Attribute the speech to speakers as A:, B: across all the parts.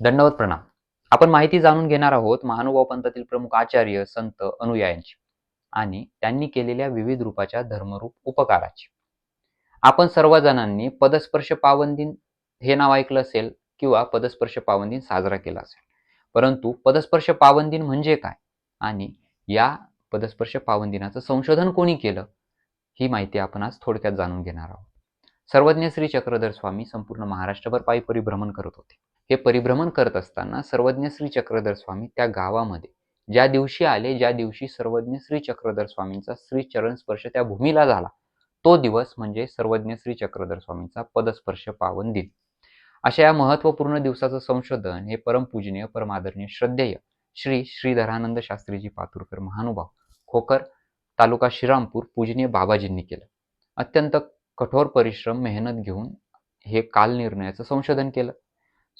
A: दंडवत प्रणाम. आपण माहिती जाणून घेणार आहोत महानुभाव पंथातील प्रमुख आचार्य संत अनुयायांची आणि त्यांनी केलेल्या विविध रूपाच्या धर्मरूप उपकाराची. आपण सर्वजणांनी पदस्पर्श पावन दिन हे नाव ऐकलं असेल किंवा पदस्पर्श पावन दिन साजरा केला असेल. परंतु पदस्पर्श पावन दिन म्हणजे काय? आणि या पदस्पर्श पावन दिनाचं संशोधन कोणी केलं? ही माहिती आपण आज थोडक्यात जाणून घेणार आहोत. सर्वज्ञ श्री चक्रधर स्वामी संपूर्ण महाराष्ट्रभर पायी परिभ्रमण करत होते. हे परिभ्रमण करत असताना सर्वज्ञ श्री चक्रधर स्वामी त्या गावामध्ये ज्या दिवशी आले ज्या दिवशी सर्वज्ञ श्री चक्रधर स्वामींचा श्री चरण स्पर्श त्या भूमीला झाला तो दिवस म्हणजे सर्वज्ञ श्री चक्रधर स्वामींचा पदस्पर्श पावन दिन. अशा या महत्त्वपूर्ण दिवसाचं संशोधन हे परमपूजनीय परमादरणीय श्रद्धेय श्री श्रीधरानंद शास्त्रीजी पातुरकर महानुभाव खोकर तालुका श्रीरामपूर पूजनीय बाबाजींनी केलं. अत्यंत कठोर परिश्रम मेहनत घेऊन हे कालनिर्णयाचं संशोधन केलं.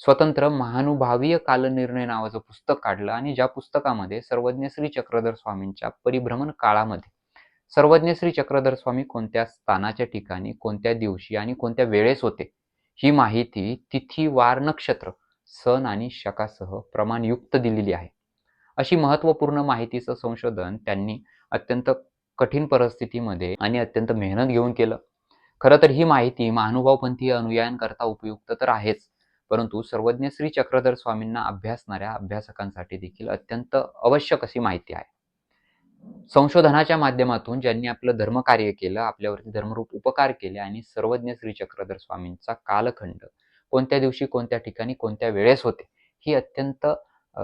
A: स्वतंत्र महानुभावीय कालनिर्णय नावाचं पुस्तक काढलं आणि ज्या पुस्तकामध्ये सर्वज्ञ श्री चक्रधर स्वामींच्या परिभ्रमण काळामध्ये सर्वज्ञ श्री चक्रधर स्वामी कोणत्या स्थानाच्या ठिकाणी कोणत्या दिवशी आणि कोणत्या वेळेस होते ही माहिती तिथी वार नक्षत्र सण आणि शकासह प्रमाणयुक्त दिलेली आहे. अशी महत्त्वपूर्ण माहितीचं संशोधन त्यांनी अत्यंत कठीण परिस्थितीमध्ये आणि अत्यंत मेहनत घेऊन केलं. खरं तर ही माहिती महानुभावपंथीय अनुयायांकरता उपयुक्त तर आहेच. परंतु सर्वज्ञ श्री चक्रधर स्वामींना अभ्यासणाऱ्या अभ्यासकांसाठी देखील अत्यंत आवश्यक अशी माहिती आहे. संशोधनाच्या माध्यमातून ज्यांनी आपलं धर्मकार्य केलं आपल्यावरती धर्मरूप उपकार केले आणि सर्वज्ञ श्री चक्रधर स्वामींचा कालखंड कोणत्या दिवशी कोणत्या ठिकाणी कोणत्या वेळेस होते ही अत्यंत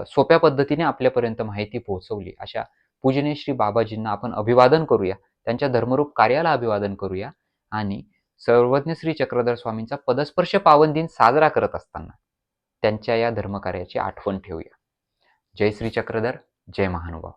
A: सोप्या पद्धतीने आपल्यापर्यंत माहिती पोहोचवली. अशा पूजने श्री बाबाजींना आपण अभिवादन करूया त्यांच्या धर्मरूप कार्याला अभिवादन करूया आणि सर्वज्ञ श्री चक्रधर स्वामींचा पदस्पर्श पावन दिन साजरा करत असताना त्यांच्या या धर्मकार्याची आठवण ठेवूया. जय श्री चक्रधर जय महानुभाव.